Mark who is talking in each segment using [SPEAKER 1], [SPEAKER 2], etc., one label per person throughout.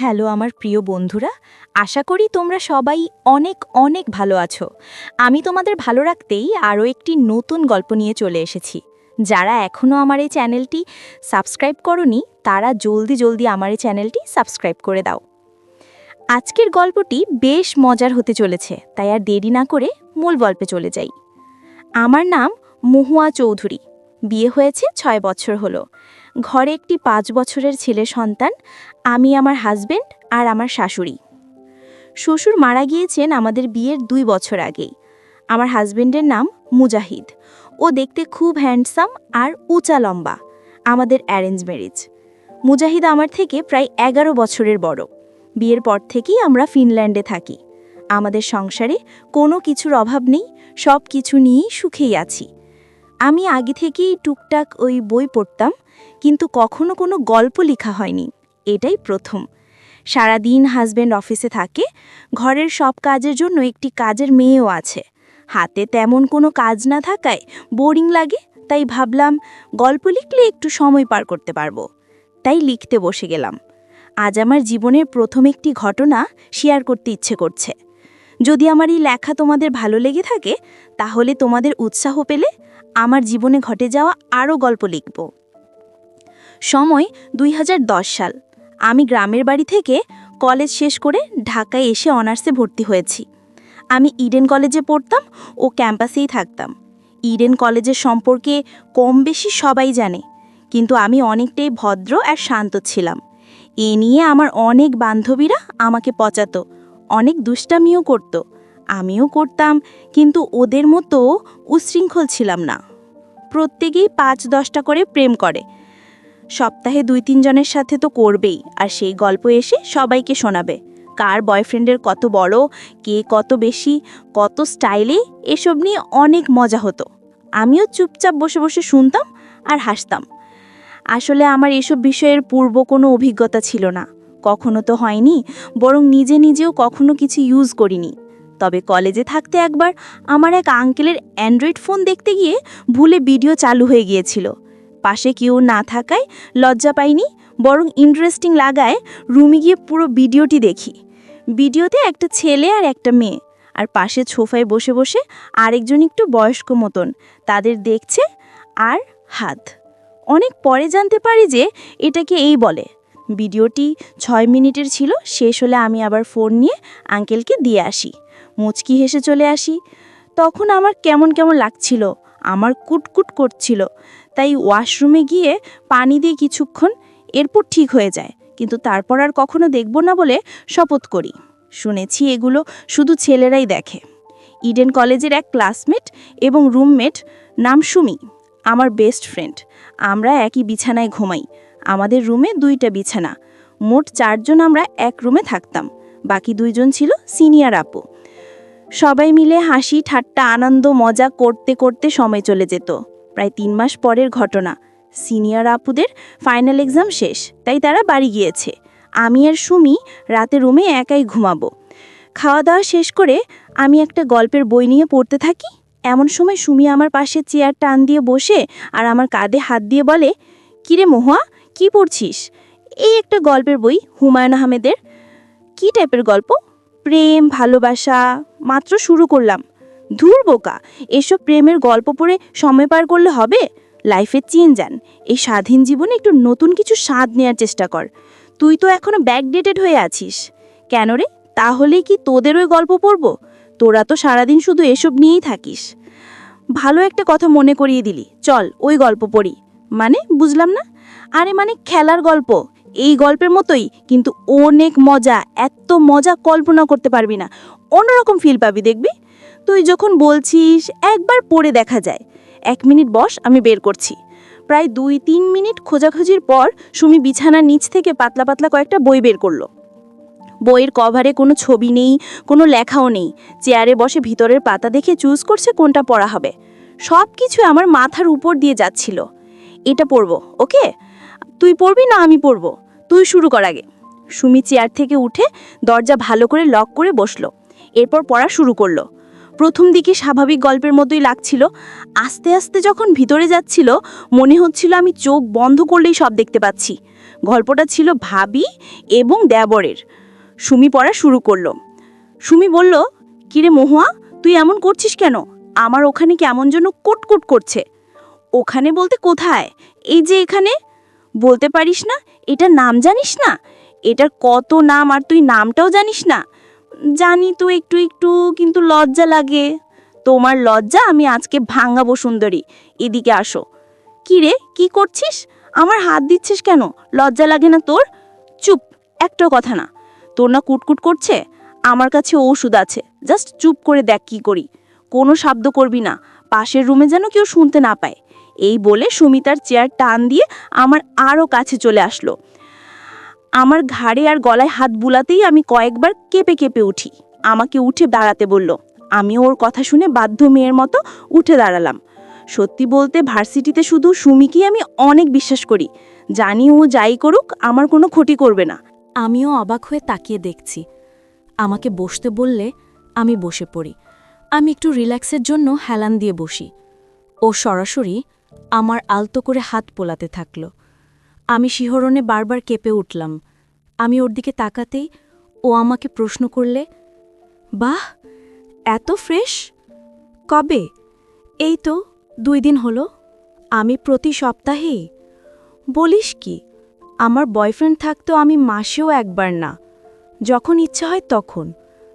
[SPEAKER 1] Hello, আমার প্রিয় বন্ধুরা। আশা করি তোমরা সবাই অনেক অনেক ভালো আছো। আমি তোমাদের ভালো রাখতেই আরও একটি নতুন গল্প নিয়ে চলে এসেছি। যারা এখনও আমার এই চ্যানেলটি সাবস্ক্রাইব করনি, তারা জলদি জলদি আমার এই চ্যানেলটি সাবস্ক্রাইব করে দাও। আজকের গল্পটি বেশ মজার হতে চলেছে, তাই আর দেরি না করে মূল গল্পে চলে যাই। আমার নাম মহুয়া চৌধুরী। বিয়ে হয়েছে ছয় বছর হলো। ঘরে একটি পাঁচ বছরের ছেলে সন্তান, আমি আমার হাজবেন্ড আর আমার শাশুড়ি। শ্বশুর মারা গিয়েছেন আমাদের বিয়ের দুই বছর আগেই। আমার হাজবেন্ডের নাম মুজাহিদ। ও দেখতে খুব হ্যান্ডসাম আর উঁচা লম্বা। আমাদের অ্যারেঞ্জ ম্যারেজ মুজাহিদ আমার থেকে প্রায় এগারো বছরের বড়। বিয়ের পর থেকেই আমরা ফিনল্যান্ডে থাকি। আমাদের সংসারে কোনো কিছুর অভাব নেই সব কিছু নিয়েই সুখেই আছি। আমি আগে থেকেই টুকটাক ওই বই পড়তাম, কিন্তু কখনো কোনো গল্প লেখা হয়নি। এটাই প্রথম। সারাদিন হাজব্যান্ড অফিসে থাকে, ঘরের সব কাজের জন্য একটি কাজের মেয়েও আছে। হাতে তেমন কোনো কাজ না থাকায় বোরিং লাগে, তাই ভাবলাম গল্প লিখলে একটু সময় পার করতে পারব। তাই লিখতে বসে গেলাম। আজ আমার জীবনের প্রথম একটি ঘটনা শেয়ার করতে ইচ্ছে করছে। যদি আমার এই লেখা তোমাদের ভালো লেগে থাকে, তাহলে তোমাদের উৎসাহ পেলে আমার জীবনে ঘটে যাওয়া আরও গল্প লিখব। সময় দুই হাজার দশ সাল। আমি গ্রামের বাড়ি থেকে কলেজ শেষ করে ঢাকায় এসে অনার্সে ভর্তি হয়েছি। আমি ইডেন কলেজে পড়তাম ও ক্যাম্পাসেই থাকতাম। ইডেন কলেজের সম্পর্কে কম বেশি সবাই জানে, কিন্তু আমি অনেকটাই ভদ্র আর শান্ত ছিলাম। এ নিয়ে আমার অনেক বান্ধবীরা আমাকে পচাতো, অনেক দুষ্টামিও করত আমিও করতাম, কিন্তু ওদের মতো উশৃঙ্খল ছিলাম না। প্রত্যেকেই পাঁচ দশটা করে প্রেম করে। সপ্তাহে দুই তিনজনের সাথে তো করবেই, আর সেই গল্প এসে সবাইকে শোনাবে। কার বয়ফ্রেন্ডের কত বড়, কে কত বেশি, কত স্টাইলে এসব নিয়ে অনেক মজা হতো। আমিও চুপচাপ বসে বসে শুনতাম আর হাসতাম। আসলে আমার এসব বিষয়ের পূর্ব কোনো অভিজ্ঞতা ছিল না। কখনো তো হয়নি, বরং নিজে নিজেও কখনো কিছু ইউজ করিনি। তবে কলেজে থাকতে একবার আমার এক আঙ্কেলের অ্যান্ড্রয়েড ফোন দেখতে গিয়ে ভুলে ভিডিও চালু হয়ে গিয়েছিল। পাশে কেউ না থাকায় লজ্জা পাইনি, বরং ইন্টারেস্টিং লাগায় রুমে গিয়ে পুরো ভিডিওটি দেখি। ভিডিওতে একটা ছেলে আর একটা মেয়ে, আর পাশে ছোফায় বসে বসে আরেকজন একটু বয়স্ক মতন, তাদের দেখছে আর হাত। অনেক পরে জানতে পারি যে এটাকে এই বলে। ভিডিওটি ছয় মিনিটের ছিল, শেষ হলে আমি আবার ফোন নিয়ে আঙ্কেলকে দিয়ে আসি। মুচকি হেসে চলে আসি। তখন আমার কেমন কেমন লাগছিল, আমার কুটকুট করছিল। তাই ওয়াশরুমে গিয়ে পানি দিয়ে কিছুক্ষণ এরপর ঠিক হয়ে যায়, কিন্তু তারপর আর কখনো দেখব না বলে শপথ করি। শুনেছি এগুলো শুধু ছেলেরাই দেখে। ইডেন কলেজের এক ক্লাসমেট এবং রুমমেট নাম সুমি, আমার বেস্ট ফ্রেন্ড। আমরা একই বিছানায় ঘুমাই, আমাদের রুমে দুইটা বিছানা। মোট চারজন আমরা এক রুমে থাকতাম, বাকি দুইজন ছিল সিনিয়র আপু। সবাই মিলে হাসি, ঠাট্টা, আনন্দ, মজা করতে করতে সময় চলে যেত। প্রায় তিন মাস পরের ঘটনা। সিনিয়র আপুদের ফাইনাল এক্সাম শেষ, তাই তারা বাড়ি গিয়েছে। আমি আর সুমি রাতে রুমে একাই ঘুমাবো। খাওয়া দাওয়া শেষ করে আমি একটা গল্পের বই নিয়ে পড়তে থাকি। এমন সময় সুমি আমার পাশে চেয়ার টান দিয়ে বসে আর আমার কাঁধে হাত দিয়ে বলে, কিরে মহুয়া, কি পড়ছিস? এই একটা গল্পের বই, হুমায়ুন আহমেদের। কি টাইপের গল্প? প্রেম, ভালোবাসা, মাত্র শুরু করলাম। ধুর বোকা, এসব প্রেমের গল্প পড়ে সময় পার করলে হবে? লাইফে চেঞ্জ আন। এই স্বাধীন জীবনে একটু নতুন কিছু স্বাদ নেওয়ার চেষ্টা কর। তুই তো এখনও ব্যাকডেটেড হয়ে আছিস। কেন রে? তাহলে কি তোদের ওই গল্প পড়ব? তোরা তো সারাদিন শুধু এসব নিয়েই থাকিস। ভালো একটা কথা মনে করিয়ে দিলি। চল, ওই গল্প পড়ি। মানে বুঝলাম না? আরে মানে খেলার গল্প। এই গল্পের মতোই কিন্তু অনেক মজা, এত মজা কল্পনা করতে পারবি না। অন্যরকম ফিল পাবি, দেখবি? তুই যখন বলছিস, একবার পড়ে দেখা যায়। এক মিনিট বস, আমি বের করছি। প্রায় দুই তিন মিনিট খোঁজাখুঁজির পর সুমি বিছানার নিচ থেকে পাতলা পাতলা কয়েকটা বই বের করল। বইয়ের কভারে কোনো ছবি নেই, কোনো লেখাও নেই। চেয়ারে বসে ভিতরের পাতা দেখে চুজ করছে কোনটা পড়া হবে। সব কিছু আমার মাথার উপর দিয়ে যাচ্ছিল। এটা পড়ব ওকে তুই পড়বি না আমি পড়ব? তুই শুরু কর আগে। সুমি চেয়ার থেকে উঠে দরজা ভালো করে লক করে বসল। এরপর পড়া শুরু করল। প্রথম দিকে স্বাভাবিক গল্পের মতোই লাগছিল। আস্তে আস্তে যখন ভিতরে যাচ্ছিল, মনে হচ্ছিল আমি চোখ বন্ধ করলেই সব দেখতে পাচ্ছি। গল্পটা ছিল ভাবি এবং দেবরের। সুমি পড়া শুরু করল। সুমি বলল, কিরে মহুয়া, তুই এমন করছিস কেন? আমার ওখানে কেমন যেন কুটকুট করছে। ওখানে বলতে কোথায়? এই যে এখানে। বলতে পারিস না? এটার নাম জানিস না? এটার কত নাম আর তুই নামটাও জানিস না? জানি তো একটু একটু, কিন্তু লজ্জা লাগে। তোমার লজ্জা আমি আজকে ভাঙাবো সুন্দরী। এদিকে আসো। কি রে, কি করছিস? আমার হাত দিচ্ছিস কেন? লজ্জা লাগে না তোর? চুপ, একটা কথা না। তোর না কুটকুট করছে? আমার কাছে ওষুধ আছে। জাস্ট চুপ করে দেখ কি করি। কোনো শব্দ করবি না। পাশের রুমে যেন কেউ শুনতে না পায়। এই বলে সুমিতার চেয়ার টান দিয়ে আমার আরও কাছে চলে আসলো। আমার ঘাড়ে আর গলায় হাত বুলাতেই আমি কয়েকবার কেঁপে কেঁপে উঠি। আমাকে উঠে দাঁড়াতে বলল। আমি ওর কথা শুনে বাধ্য মেয়ের মতো উঠে দাঁড়ালাম। সত্যি বলতে ভার্সিটিতে শুধু সুমিকেই আমি অনেক বিশ্বাস করি। জানি ও যাই করুক, আমার কোনো ক্ষতি করবে না।
[SPEAKER 2] আমিও অবাক হয়ে তাকিয়ে দেখছি। আমাকে বসতে বললে আমি বসে পড়ি। আমি একটু রিল্যাক্সের জন্য হেলান দিয়ে বসি। ও সরাসরি আমার আলতো করে হাত পোলাতে থাকল। আমি শিহরণে বারবার কেঁপে উঠলাম। আমি ওর দিকে তাকাতেই ও আমাকে প্রশ্ন করলে, বাহ, এত ফ্রেশ? কবে? এই তো দুই দিন হলো। আমি প্রতি সপ্তাহেই। বলিস কি, আমার বয়ফ্রেন্ড থাকতো আমি মাসেও একবার না। যখন ইচ্ছা হয় তখন।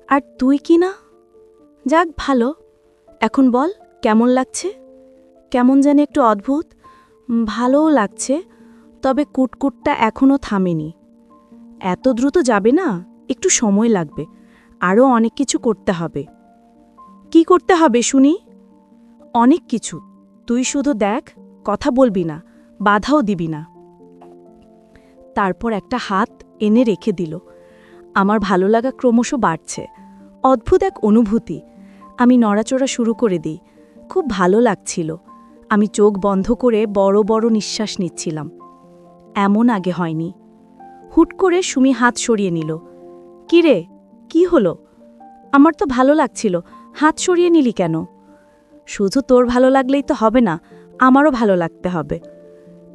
[SPEAKER 2] আর তুই কি না? যাক, ভালো। এখন বল, কেমন লাগছে? কেমন জানি একটু অদ্ভুত। ভালোও লাগছে, তবে কুটকুটটা এখনও থামেনি। এত দ্রুত যাবে না? একটু সময় লাগবে। আরও অনেক কিছু করতে হবে। কি করতে হবে, শুনি? অনেক কিছু। তুই শুধু দেখ, কথা বলবি না, বাধাও দিবি না। তারপর একটা হাত এনে রেখে দিল। আমার ভালো লাগা ক্রমশ বাড়ছে। অদ্ভুত এক অনুভূতি। আমি নড়াচড়া শুরু করে দিই। খুব ভালো লাগছিল। আমি চোখ বন্ধ করে বড় বড় নিঃশ্বাস নিচ্ছিলাম। এমন আগে হয়নি। হুট করে সুমি হাত সরিয়ে নিল। কি রে কি হলো? আমার তো ভালো লাগছিল। হাত সরিয়ে নিলি কেন? শুধু তোর ভালো লাগলেই তো হবে না, আমারও ভালো লাগতে হবে।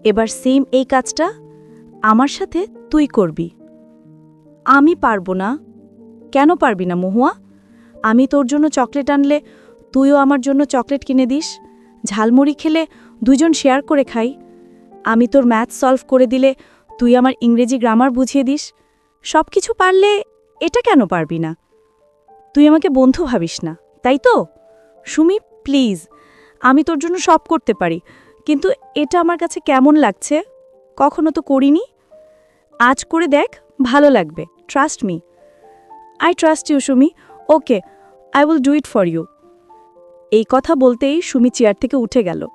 [SPEAKER 2] এবার সেম এই কাজটা আমার সাথে তুই করবি। আমি পারব না। কেন পারবি না মহুয়া? আমি তোর জন্য চকলেট আনলে তুইও আমার জন্য চকলেট কিনে দিস। ঝালমুড়ি খেলে দুজন শেয়ার করে খাই। আমি তোর ম্যাথ সলভ করে দিলে তুই আমার ইংরেজি গ্রামার বুঝিয়ে দিস। সব কিছু পারলে এটা কেন পারবি না? তুই আমাকে বন্ধু ভাবিস না, তাই তো? সুমি, প্লিজ, আমি তোর জন্য সব করতে পারি, কিন্তু এটা আমার কাছে কেমন লাগছে? কখনো তো করিনি। আজ করে দেখ, ভালো লাগবে trust me I trust you Sumi. Okay I will do it for you এই কথা বলতেই সুমি চেয়ার থেকে উঠে গেল।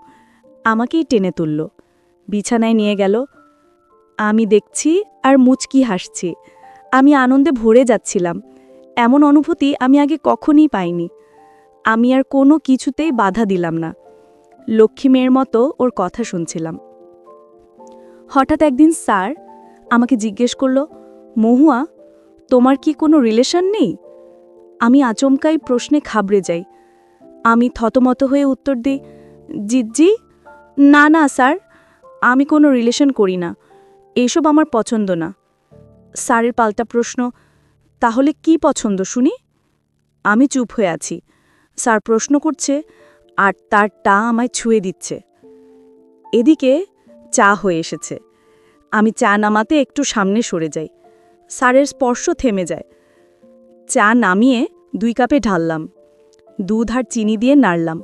[SPEAKER 2] আমাকেই টেনে তুলল। বিছানায় নিয়ে গেল। আমি দেখছি আর মুচকি হাসছি। আমি আনন্দে ভরে যাচ্ছিলাম। এমন অনুভূতি আমি আগে কখনই পাইনি। আমি আর কোনো কিছুতেই বাধা দিলাম না। লক্ষ্মী মেয়ের মতো ওর কথা শুনছিলাম। হঠাৎ একদিন স্যার আমাকে জিজ্ঞেস করল, মহুয়া, তোমার কি কোনো রিলেশন নেই? আমি আচমকাই প্রশ্নে খাবড়ে যাই। আমি থতমত হয়ে উত্তর দিই জিজ্জি না না, স্যার। আমি কোনো রিলেশন করি না। এইসব আমার পছন্দ না। স্যারের পাল্টা প্রশ্ন, তাহলে কি পছন্দ শুনি? আমি চুপ হয়ে আছি। স্যার প্রশ্ন করছে, আর তার টা আমায় ছুঁয়ে দিচ্ছে। এদিকে চা হয়ে এসেছে। আমি চা নামাতে একটু সামনে সরে যাই। স্যারের স্পর্শ থেমে যায়। চা নামিয়ে দুই কাপে ঢাললাম। দুধ আর চিনি দিয়ে নাড়লাম।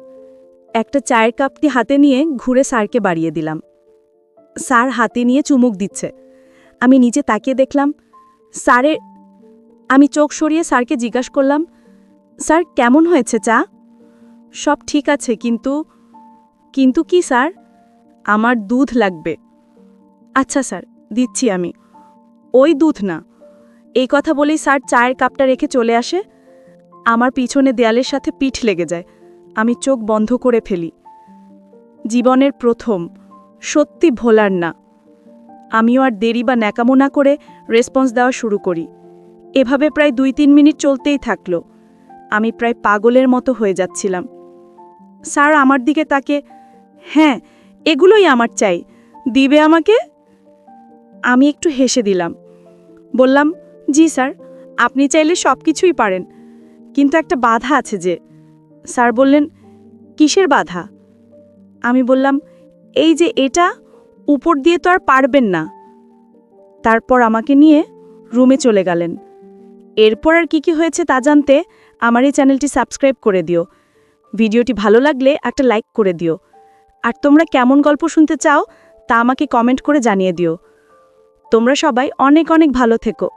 [SPEAKER 2] একটা চায়ের কাপটি হাতে নিয়ে ঘুরে স্যারকে বাড়িয়ে দিলাম। স্যার হাতে নিয়ে চুমুক দিচ্ছে। আমি নিচে তাকিয়ে দেখলাম, স্যারের, আমি চোখ সরিয়ে স্যারকে জিজ্ঞাসা করলাম, স্যার, কেমন হয়েছে চা? সব ঠিক আছে, কিন্তু কিন্তু কি স্যার? আমার দুধ লাগবে। আচ্ছা স্যার, দিচ্ছি আমি। ওই দুধ না। এই কথা বলেই স্যার চায়ের কাপটা রেখে চলে আসে। আমার পিছনে দেয়ালের সাথে পিঠ লেগে যায়। আমি চোখ বন্ধ করে ফেলি। জীবনের প্রথম। সত্যি ভোলার না। আমিও আর দেরি বা ন্যাকামো না করে রেসপন্স দেওয়া শুরু করি। এভাবে প্রায় দুই তিন মিনিট চলতেই থাকল।
[SPEAKER 3] আমি প্রায় পাগলের মতো হয়ে যাচ্ছিলাম। স্যার আমার দিকে তাকে হ্যাঁ এগুলোই আমার চাই। দিবে আমাকে? আমি একটু হেসে দিলাম। বললাম, জি স্যার, আপনি চাইলে সব কিছুই পারেন। কিন্তু একটা বাধা আছে যে। স্যার বললেন, কিসের বাধা? আমি বললাম, এই যে এটা, উপর দিয়ে তো আর পারবেন না। তারপর আমাকে নিয়ে রুমে চলে গেলেন। এরপর আর কি কি হয়েছে তা জানতে আমার এই চ্যানেলটি সাবস্ক্রাইব করে দিও। ভিডিওটি ভালো লাগলে একটা লাইক করে দিও। আর তোমরা কেমন গল্প শুনতে চাও তা আমাকে কমেন্ট করে জানিয়ে দিও। তোমরা সবাই অনেক অনেক ভালো থেকো।